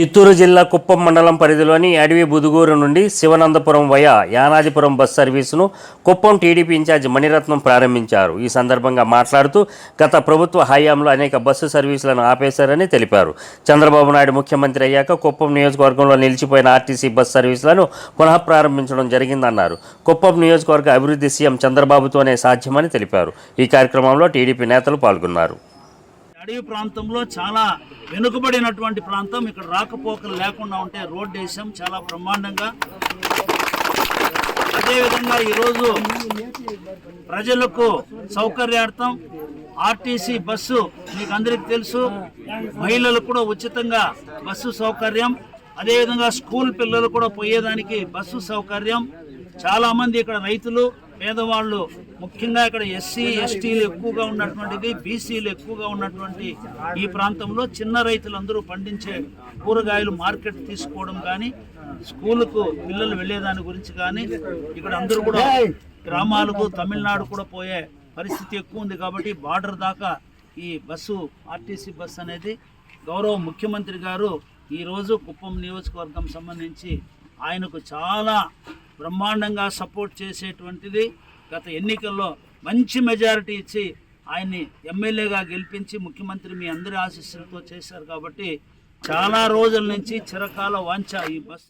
చిత్తూరు జిల్లా కుప్పం మండలం పరిధిలోని అడవి బుదుగూరు నుండి శివనందపురం వయా యానాదిపురం బస్ సర్వీసును కుప్పం టీడీపీ ఇన్ఛార్జ్ మణిరత్నం ప్రారంభించారు. ఈ సందర్భంగా మాట్లాడుతూ గత ప్రభుత్వ హయాంలో అనేక బస్సు సర్వీసులను ఆపేశారని తెలిపారు. చంద్రబాబు నాయుడు ముఖ్యమంత్రి అయ్యాక కుప్పం నియోజకవర్గంలో నిలిచిపోయిన ఆర్టీసీ బస్ సర్వీసులను పునః ప్రారంభించడం జరిగిందన్నారు. కుప్పం నియోజకవర్గ అభివృద్ధి సీఎం చంద్రబాబుతోనే సాధ్యమని తెలిపారు. ఈ కార్యక్రమంలో టీడీపీ నేతలు పాల్గొన్నారు. అడవి ప్రాంతంలో చాలా వెనుకబడినటువంటి ప్రాంతం. ఇక్కడ రాకపోకలు లేకుండా ఉంటే రోడ్ వేసాం. చాలా బ్రహ్మాండంగా. అదేవిధంగా ఈరోజు ప్రజలకు సౌకర్యార్థం ఆర్టీసీ బస్సు మీకు అందరికి తెలుసు. మహిళలకు కూడా ఉచితంగా బస్సు సౌకర్యం. అదేవిధంగా స్కూల్ పిల్లలు కూడా పోయేదానికి బస్సు సౌకర్యం. చాలామంది ఇక్కడ రైతులు పేదవాళ్ళు ముఖ్యంగా ఇక్కడ ఎస్సీ ఎస్టీలు ఎక్కువగా ఉన్నటువంటిది బీసీలు ఎక్కువగా ఉన్నటువంటి ఈ ప్రాంతంలో చిన్న రైతులందరూ పండించే కూరగాయలు మార్కెట్ తీసుకోవడం కానీ స్కూలుకు పిల్లలు వెళ్ళేదాని గురించి కానీ ఇక్కడ అందరూ కూడా గ్రామాలకు తమిళనాడు కూడా పోయే పరిస్థితి ఎక్కువ ఉంది కాబట్టి బార్డర్ దాకా ఈ బస్సు ఆర్టీసీ బస్సు అనేది గౌరవ ముఖ్యమంత్రి గారు ఈరోజు కుప్పం నియోజకవర్గం సంబంధించి ఆయనకు చాలా బ్రహ్మాండంగా సపోర్ట్ చేసేటువంటిది గత ఎన్నికల్లో మంచి మెజారిటీ ఇచ్చి ఆయన్ని ఎమ్మెల్యేగా గెలిపించి ముఖ్యమంత్రి మీ అందరి ఆశీస్సులతో చేశారు కాబట్టి చాలా రోజుల నుంచి చిరకాల వాంఛ ఈ బస్సు